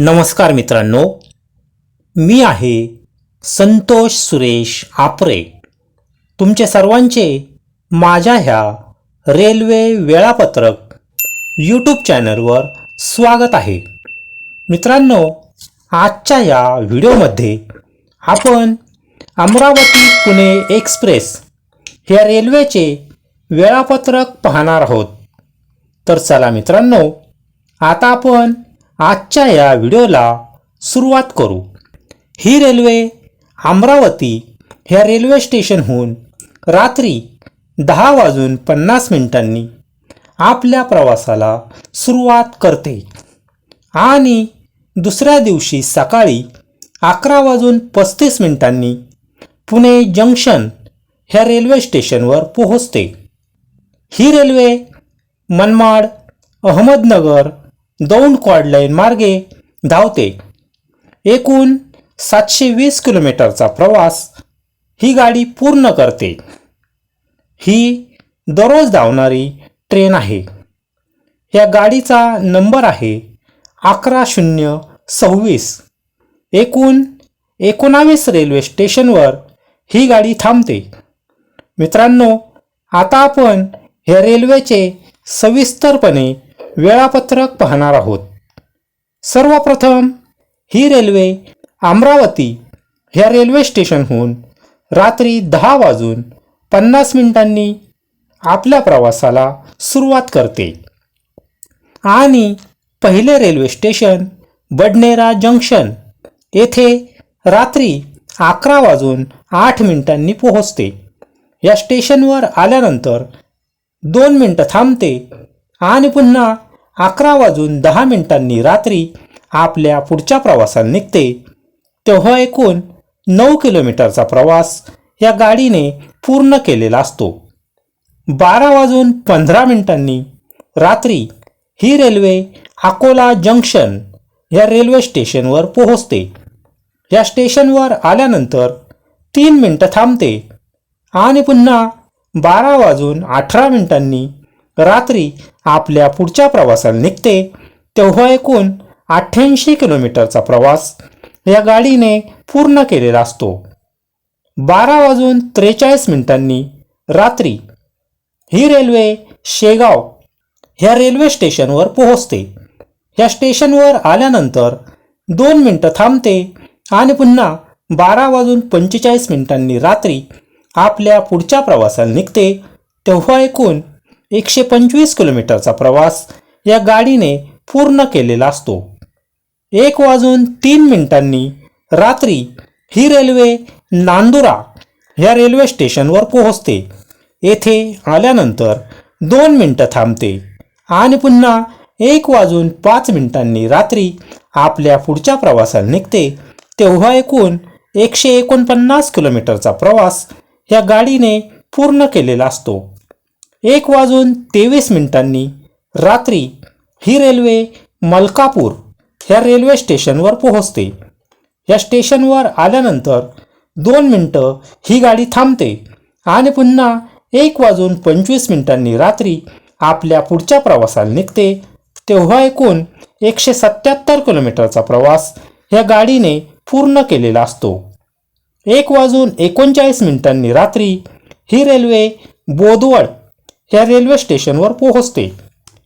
नमस्कार मित्रांनो मी आहे संतोष सुरेश आपरे. तुमचे सर्वांचे माझ्या ह्या रेल्वे वेळापत्रक यूट्यूब चॅनलवर स्वागत आहे. मित्रांनो आजच्या या व्हिडिओमध्ये आपण अमरावती पुणे एक्सप्रेस ह्या रेल्वेचे वेळापत्रक पाहणार आहोत. तर चला मित्रांनो आता आपण आजच्या या व्हिडिओला सुरुवात करू. ही रेल्वे अमरावती ह्या रेल्वे स्टेशनहून रात्री दहा वाजून पन्नास मिनिटांनी आपल्या प्रवासाला सुरुवात करते. आणि दुसऱ्या दिवशी सकाळी अकरा वाजून पस्तीस मिनिटांनी पुणे जंक्शन ह्या रेल्वे स्टेशनवर पोहोचते. ही railway Manmad Ahmednagar Daund quad line मार्गे धावते. एकूण सातशे वीस किलोमीटरचा प्रवास ही गाडी पूर्ण करते. ही दररोज धावणारी ट्रेन आहे. या गाडीचा नंबर आहे अकरा शून्य सव्वीस. एकूण एकोणावीस रेल्वे स्टेशनवर ही गाडी थांबते. मित्रांनो आता आपण ह्या रेल्वेचे सविस्तरपणे वेळापत्रक पाहणार आहोत. सर्वप्रथम ही रेल्वे अमरावती ह्या रेल्वे स्टेशनहून रात्री दहा वाजून पन्नास मिनिटांनी आपल्या प्रवासाला सुरुवात करते. आणि पहिले रेल्वे स्टेशन बडनेरा जंक्शन येथे रात्री अकरा वाजून आठ मिनिटांनी पोहोचते. या स्टेशनवर आल्यानंतर दोन मिनटं थांबते आणि पुन्हा अकरा वाजून दहा मिनिटांनी रात्री आपल्या पुढच्या प्रवासाला निघते. तेव्हा एकूण नऊ किलोमीटरचा प्रवास या गाडीने पूर्ण केलेला असतो. बारा वाजून पंधरा मिनिटांनी रात्री ही रेल्वे अकोला जंक्शन या रेल्वे स्टेशनवर पोहोचते. या स्टेशनवर आल्यानंतर तीन मिनटं थांबते आणि पुन्हा बारा वाजून अठरा मिनिटांनी रात्री आपल्या पुढच्या प्रवासाला निघते तेव्हा एकूण अठ्ठ्याऐंशी किलोमीटरचा प्रवास या गाडीने पूर्ण केलेला असतो. बारा वाजून त्रेचाळीस मिनिटांनी रात्री ही रेल्वे शेगाव ह्या रेल्वे स्टेशनवर पोहोचते. या स्टेशनवर आल्यानंतर दोन मिनटं थांबते आणि पुन्हा बारा वाजून पंचेचाळीस मिनिटांनी रात्री आपल्या पुढच्या प्रवासाला निघते तेव्हा एकूण एकशे पंचवीस किलोमीटरचा प्रवास या गाडीने पूर्ण केलेला असतो. एक वाजून तीन मिनिटांनी रात्री ही रेल्वे नांदुरा ह्या रेल्वे स्टेशनवर पोहोचते. येथे आल्यानंतर दोन मिनटं थांबते आणि पुन्हा एक वाजून पाच मिनिटांनी रात्री आपल्या पुढच्या प्रवासाला निघते. तेव्हा एकूण एकशे एकोणपन्नास किलोमीटरचा प्रवास या गाडीने पूर्ण केलेला असतो. एक वाजून तेवीस मिनिटांनी रात्री ही रेल्वे मलकापूर ह्या रेल्वे स्टेशनवर पोहोचते. या स्टेशनवर आल्यानंतर दोन मिनटं ही गाडी थांबते आणि पुन्हा एक वाजून पंचवीस मिनिटांनी रात्री आपल्या पुढच्या प्रवासाला निघते. तेव्हा एकूण एकशे सत्याहत्तर किलोमीटरचा प्रवास ह्या गाडीने पूर्ण केलेला असतो. एक वाजून एकोणचाळीस मिनिटांनी रात्री ही रेल्वे बोदवड ह्या रेल्वे स्टेशनवर पोहोचते.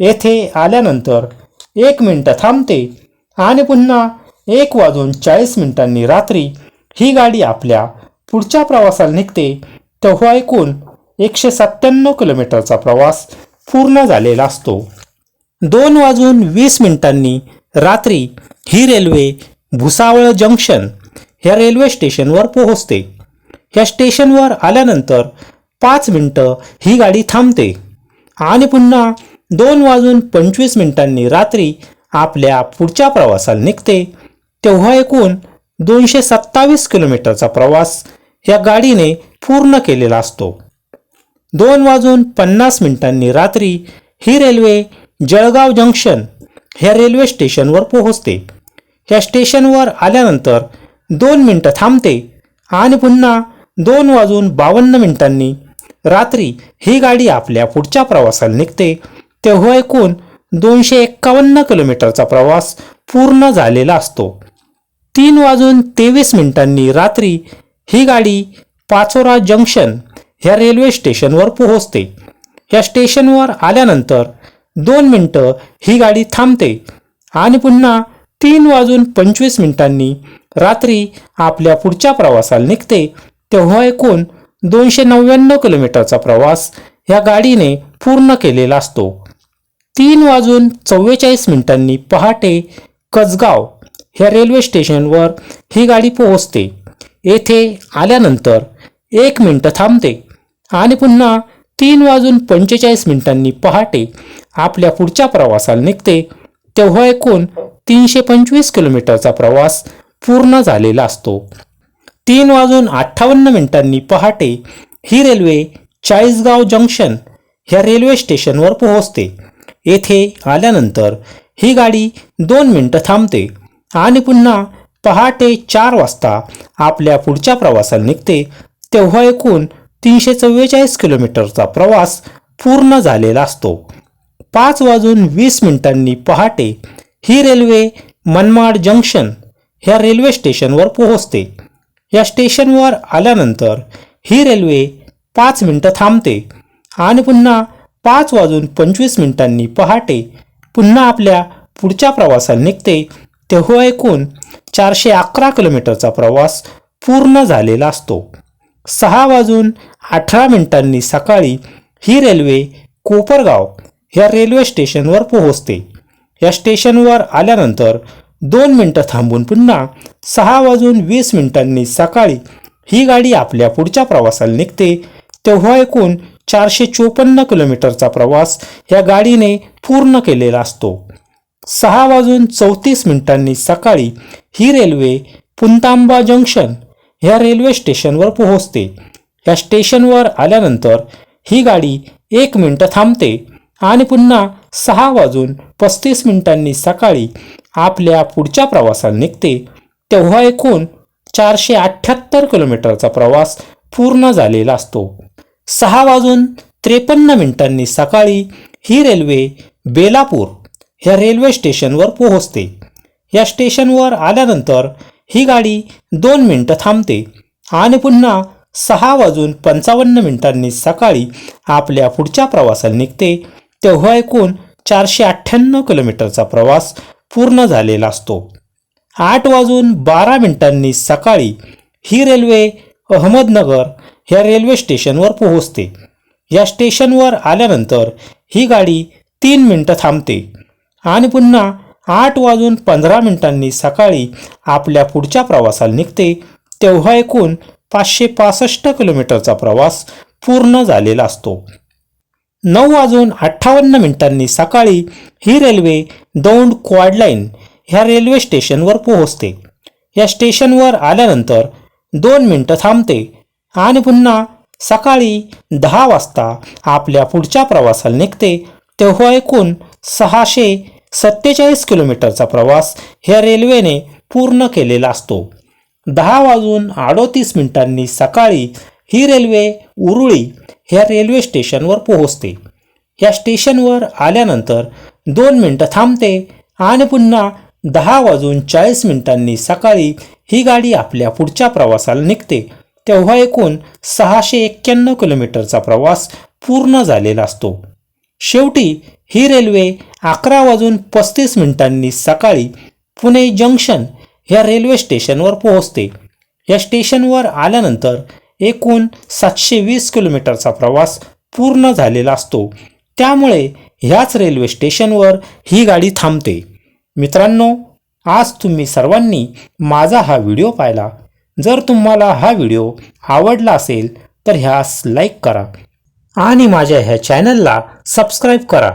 येथे आल्यानंतर एक मिनटं थांबते आणि पुन्हा एक वाजून चाळीस मिनिटांनी रात्री ही गाडी आपल्या पुढच्या प्रवासाला निघते तेव्हा एकूण एकशे सत्त्याण्णव किलोमीटरचा प्रवास पूर्ण झालेला असतो. दोन वाजून वीस मिनिटांनी रात्री ही रेल्वे भुसावळ जंक्शन ह्या रेल्वे स्टेशनवर पोहोचते. ह्या स्टेशनवर आल्यानंतर पाच मिनटं ही गाडी थांबते. आणि पुन्हा दोन वाजून पंचवीस मिनिटांनी रात्री आपल्या पुढच्या प्रवासाला निघते. तेव्हा एकूण दोनशे सत्तावीस किलोमीटरचा प्रवास या गाडीने पूर्ण केलेला असतो. दोन वाजून पन्नास मिनिटांनी रात्री ही रेल्वे जळगाव जंक्शन ह्या रेल्वे स्टेशनवर पोहोचते. ह्या स्टेशनवर आल्यानंतर दोन मिनटं थांबते. आणि पुन्हा दोन वाजून बावन्न मिनिटांनी रात्री ही गाडी आपल्या पुढच्या प्रवासाला निघते तेव्हा एकूण दोनशे एक्कावन्न किलोमीटरचा प्रवास पूर्ण झालेला असतो. तीन वाजून तेवीस मिनिटांनी रात्री ही गाडी पाचोरा जंक्शन ह्या रेल्वे स्टेशनवर पोहोचते. या स्टेशनवर आल्यानंतर दोन मिनटं ही गाडी थांबते आणि पुन्हा तीन वाजून पंचवीस मिनिटांनी रात्री आपल्या पुढच्या प्रवासाला निघते तेव्हा एकूण दोनशे नव्याण्णव किलोमीटरचा प्रवास ह्या गाडीने पूर्ण केलेला असतो. तीन वाजून चव्वेचाळीस मिनिटांनी पहाटे कसगाव ह्या रेल्वे स्टेशनवर ही गाडी पोहोचते. येथे आल्यानंतर एक मिनटं थांबते आणि पुन्हा तीन वाजून पंचेचाळीस मिनिटांनी पहाटे आपल्या पुढच्या प्रवासाला निघते. तेव्हा एकूण तीनशे पंचवीस किलोमीटरचा प्रवास पूर्ण झालेला असतो. तीन वाजून अठ्ठावन्न मिनिटांनी पहाटे ही रेल्वे चाळीसगाव जंक्शन ह्या रेल्वे स्टेशनवर पोहोचते. येथे आल्यानंतर ही गाडी दोन मिनटं थांबते आणि पुन्हा पहाटे चार वाजता आपल्या पुढच्या प्रवासाला निघते. तेव्हा एकूण तीनशे चव्वेचाळीस किलोमीटरचा प्रवास पूर्ण झालेला असतो. पाच वाजून वीस मिनिटांनी पहाटे ही रेल्वे मनमाड जंक्शन ह्या रेल्वे स्टेशनवर पोहोचते. या स्टेशनवर आल्यानंतर ही रेल्वे पाच मिनटं थांबते आणि पुन्हा पाच वाजून पंचवीस मिनिटांनी पहाटे पुन्हा आपल्या पुढच्या प्रवासाला निघते. तेव्हा एकूण चारशे अकरा किलोमीटरचा प्रवास पूर्ण झालेला असतो. सहा वाजून अठरा मिनिटांनी सकाळी ही रेल्वे कोपरगाव या रेल्वे स्टेशनवर पोहोचते. या स्टेशनवर आल्यानंतर दोन मिनटं थांबून पुन्हा सहा वाजून वीस मिनिटांनी सकाळी ही गाडी आपल्या पुढच्या प्रवासाला निघते. तेव्हा एकूण चारशे चोपन्न किलोमीटरचा प्रवास या गाडीने पूर्ण केलेला असतो. सहा वाजून चौतीस मिनिटांनी सकाळी ही रेल्वे पुंतांबा जंक्शन ह्या रेल्वे स्टेशनवर पोहोचते. या स्टेशनवर आल्यानंतर ही गाडी एक मिनटं थांबते आणि पुन्हा सहा वाजून पस्तीस मिनिटांनी सकाळी आपल्या पुढच्या प्रवासाला निघते तेव्हा एकूण चारशे अठ्ठ्याहत्तर किलोमीटरचा प्रवास पूर्ण झालेला असतो. सहा वाजून त्रेपन्न मिनिटांनी सकाळी ही रेल्वे बेलापूर ह्या रेल्वे स्टेशनवर पोहोचते. या स्टेशनवर आल्यानंतर ही गाडी दोन मिनटं थांबते आणि पुन्हा सहा वाजून पंचावन्न मिनिटांनी सकाळी आपल्या पुढच्या प्रवासाला निघते तेव्हा एकूण चारशे अठ्ठ्याण्णव किलोमीटरचा प्रवास पूर्ण झालेला असतो. आठ वाजून बारा मिनिटांनी सकाळी ही रेल्वे अहमदनगर ह्या रेल्वे स्टेशनवर पोहोचते. या स्टेशनवर आल्यानंतर ही गाडी तीन मिनटं थांबते आणि पुन्हा आठ वाजून पंधरा मिनिटांनी सकाळी आपल्या पुढच्या प्रवासाला निघते तेव्हा एकूण पाचशे पासष्ट किलोमीटरचा प्रवास पूर्ण झालेला असतो. नऊ वाजून अठ्ठावन्न मिनिटांनी सकाळी ही रेल्वे दौंड क्वाडलाईन ह्या रेल्वे स्टेशनवर पोहोचते. या स्टेशनवर आल्यानंतर दोन मिनटं थांबते आणि पुन्हा सकाळी दहा वाजता आपल्या पुढच्या प्रवासाला निघते. तेव्हा एकूण सहाशे सत्तेचाळीस किलोमीटरचा प्रवास ह्या रेल्वेने पूर्ण केलेला असतो. दहा वाजून अडोतीस मिनिटांनी सकाळी ही रेल्वे उरुळी ह्या रेल्वे स्टेशनवर पोहोचते. या स्टेशनवर आल्यानंतर दोन मिनटं थांबते आणि पुन्हा दहा वाजून चाळीस मिनिटांनी सकाळी ही गाडी आपल्या पुढच्या प्रवासाला निघते. तेव्हा एकूण सहाशे एक्क्याण्णव किलोमीटरचा प्रवास पूर्ण झालेला असतो. शेवटी ही रेल्वे अकरा वाजून पस्तीस मिनिटांनी सकाळी पुणे जंक्शन ह्या रेल्वे स्टेशनवर पोहोचते. या स्टेशनवर आल्यानंतर एकूण सातशे वीस किलोमीटरचा प्रवास पूर्ण झालेला असतो. त्यामुळे ह्याच रेल्वे स्टेशनवर ही गाडी थांबते. मित्रांनो आज तुम्ही सर्वांनी माझा हा व्हिडिओ पाहिला. जर तुम्हाला हा व्हिडिओ आवडला असेल तर ह्यास लाईक करा आणि माझ्या ह्या चॅनलला सबस्क्राईब करा.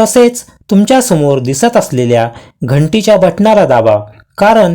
तसेच तुमच्यासमोर दिसत असलेल्या घंटीच्या बटणाला दाबा कारण